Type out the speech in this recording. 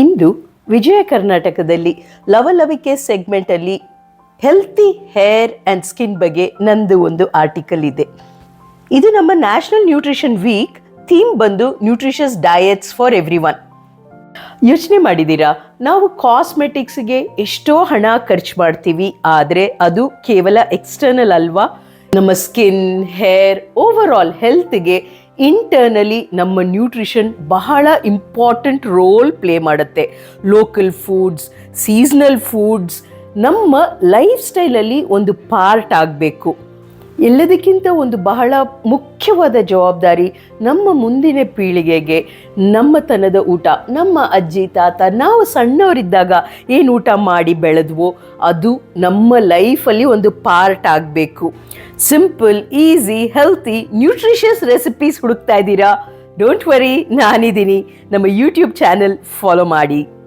ಇಂದು ವಿಜಯ ಕರ್ನಾಟಕದಲ್ಲಿ ಲವಲವಿಕೆ ಸೆಗ್ಮೆಂಟಲ್ಲಿ ಹೆಲ್ತಿ ಹೇರ್ ಆ್ಯಂಡ್ ಸ್ಕಿನ್ ಬಗ್ಗೆ ನಂದು ಒಂದು ಆರ್ಟಿಕಲ್ ಇದೆ. ಇದು ನಮ್ಮ ನ್ಯಾಷನಲ್ ನ್ಯೂಟ್ರಿಷನ್ ವೀಕ್ ಥೀಮ್ ಬಂದು nutritious diets for every one ಯೋಚನೆ ಮಾಡಿದ್ದೀರಾ? ನಾವು ಕಾಸ್ಮೆಟಿಕ್ಸ್ಗೆ ಎಷ್ಟೋ ಹಣ ಖರ್ಚು ಮಾಡ್ತೀವಿ, ಆದರೆ ಅದು ಕೇವಲ ಎಕ್ಸ್ಟರ್ನಲ್ ಅಲ್ವಾ? ನಮ್ಮ ಸ್ಕಿನ್ ಹೇರ್ ಓವರ್ ಆಲ್ ಹೆಲ್ತ್ಗೆ ಇಂಟರ್ನಲಿ ನಮ್ಮ ನ್ಯೂಟ್ರಿಷನ್ ಬಹಳ ಇಂಪಾರ್ಟೆಂಟ್ ರೋಲ್ ಪ್ಲೇ ಮಾಡುತ್ತೆ. ಲೋಕಲ್ ಫುಡ್ಸ್ ಸೀಸ್ನಲ್ ಫುಡ್ಸ್ ನಮ್ಮ ಲೈಫ್ ಸ್ಟೈಲಲ್ಲಿ ಒಂದು ಪಾರ್ಟ್ ಆಗಬೇಕು. ಎಲ್ಲದಕ್ಕಿಂತ ಒಂದು ಬಹಳ ಮುಖ್ಯವಾದ ಜವಾಬ್ದಾರಿ ನಮ್ಮ ಮುಂದಿನ ಪೀಳಿಗೆಗೆ ನಮ್ಮತನದ ಊಟ. ನಮ್ಮ ಅಜ್ಜಿ, ತಾತ, ನಾವು ಸಣ್ಣವರಿದ್ದಾಗ ಏನು ಊಟ ಮಾಡಿ ಬೆಳೆದ್ವೋ ಅದು ನಮ್ಮ ಲೈಫಲ್ಲಿ ಒಂದು ಪಾರ್ಟ್ ಆಗಬೇಕು. Simple, easy, healthy, nutritious recipes ಹುಡುಕ್ತಾ ಇದ್ದೀರಾ? ಡೋಂಟ್ ವರಿ ನಾನಿದ್ದೀನಿ. ನಮ್ಮ ಯೂಟ್ಯೂಬ್ ಚಾನೆಲ್ ಫಾಲೋ ಮಾಡಿ.